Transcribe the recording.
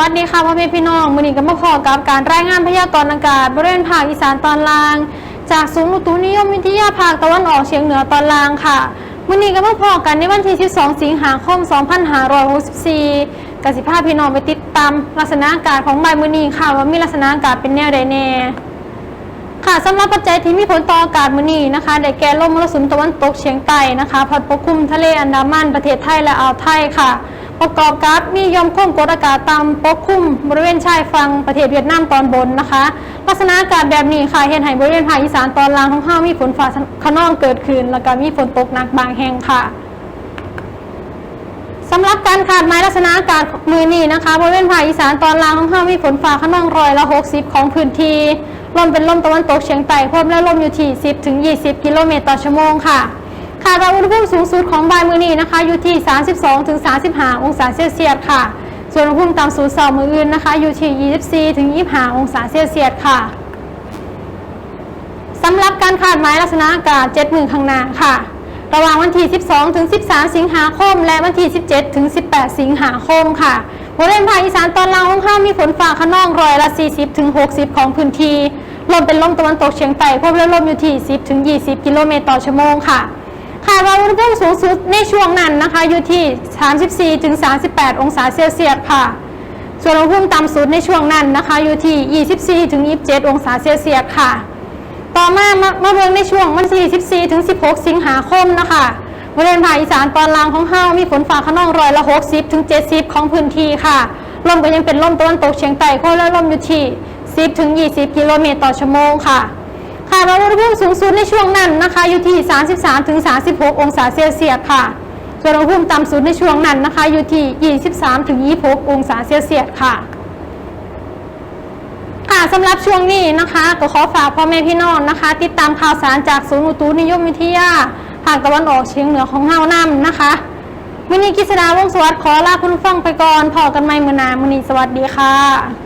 วัสดีค่ะพ่อแม่พี่น้องมือนี้ก็มาพอกับการรายงานพยากรณ์อากาศบริเวณภาคอีสานตอนล่าง จากศูนย์อุตุนิยมวิทยาภาคตะวันออกเฉียงเหนือตอนล่างค่ะมือนี้ก็มาพอกันในวันที่ 12 สิงหาคม 2564กสิภาพพี่น้องไปติดตามลักษณะอากาศของใบมือนี้ค่ะว่ามีลักษณะอากาศเป็นแนวใดแน่ค่ะสำหรับปัจจัยที่มีผลต่ออากาศมื้อนี้นะคะได้แก่ลมมรสุมตะวันตกเฉียงใต้นะคะพัดปกคลุมทะเลอันดามันประเทศไทยและอ่าวไทยค่ะ ประกอบกับมียอมความกดอากาศต่ำปกคลุมบริเวณชายฝั่งประเทศเวียดนามตอนบนนะคะ ลักษณะอากาศแบบนี้ค่ะเห็นให้บริเวณภาคอีสานตอนล่างของเฮามีฝนฟ้าขนองเกิดขึ้น แล้วก็มีฝนตกหนักบางแห่งค่ะสำหรับการขาดไม้ลักษณะอากาศมือนี้นะคะบริเวณภาคอีสานตอนล่างของเฮามีฝนฟ้าขนองร้อยละ 60 ของพื้นที่ลมเป็นลมตะวันตกเฉียงใต้พบและลมอยู่ที่ 10ถึง20 กิโลเมตรต่อชั่วโมงค่ะ คาดว่าอุณหภูมิสูงสุดของบ่ายมือนี้นะคะ อยู่ที่ 32ถึง35 องศาเซลเซียสค่ะ ส่วนอุณหภูมิต่ำสุดสาร์มืออื่นนะคะ อยู่ที่ 24ถึง25 องศาเซลเซียสค่ะสำหรับการคาดหมายลักษณะอากาศ7มือข้างหน้าค่ะ ระหว่างวันที่ 12ถึง13 สิงหาคม และวันที่ 17ถึง18 สิงหาคมค่ะบริเวณภาคอีสานตอนล่างของข้ามีฝนฟ้าขนองร้อยละ 40ถึง60 ของพื้นที่ลมเป็นลมตะวันตกเฉียงใต้พบและลมอยู่ที่ 10ถึง20 กิโลเมตรต่อชั่วโมงค่ะ คาดว่าอุณหภูมิสูงสุดในช่วงนั้นนะคะอยู่ที่ 34ถึง38 องศาเซลเซียสค่ะ ส่วนอุณหภูมิต่ำสุดในช่วงนั้นนะคะอยู่ที่ 24ถึง27 องศาเซลเซียสค่ะ ต่อมาเมามาเบิ่งในช่วงวันที่14ถึง16 สิงหาคมนะคะบริเวณภาคอีสานตอนล่างของเฮามีฝนฟ้าขนองร้อยละ 60ถึง70 ของพื้นที่ค่ะลมก็ยังเป็นลมตะวันตกเฉียงใต้คลื่นและลมอยู่ที่ 10ถึง20 กิโลเมตรต่อชั่วโมงค่ะ ค่ะแล้วอุณหภูมิสูงสุดในช่วงนั้นนะคะ อยู่ที่ 33-36 องศาเซลเซียสค่ะ ส่วนอุณหภูมิต่ำสุดในช่วงนั้นนะคะ อยู่ที่ 23-26 องศาเซลเซียสค่ะ ค่ะสำหรับช่วงนี้นะคะ ก็ขอฝากพ่อแม่พี่น้องนะคะ ติดตามข่าวสารจากศูนย์อุตุนิยมวิทยาภาคตะวันออกเฉียงเหนือของเฮานํนะคะมินีกิษดาวงศ์สวัสดิ์ขอลาคุณผู้ฟังไปก่อนพอกันใหม่มือนามือนีสวัสดีค่ะ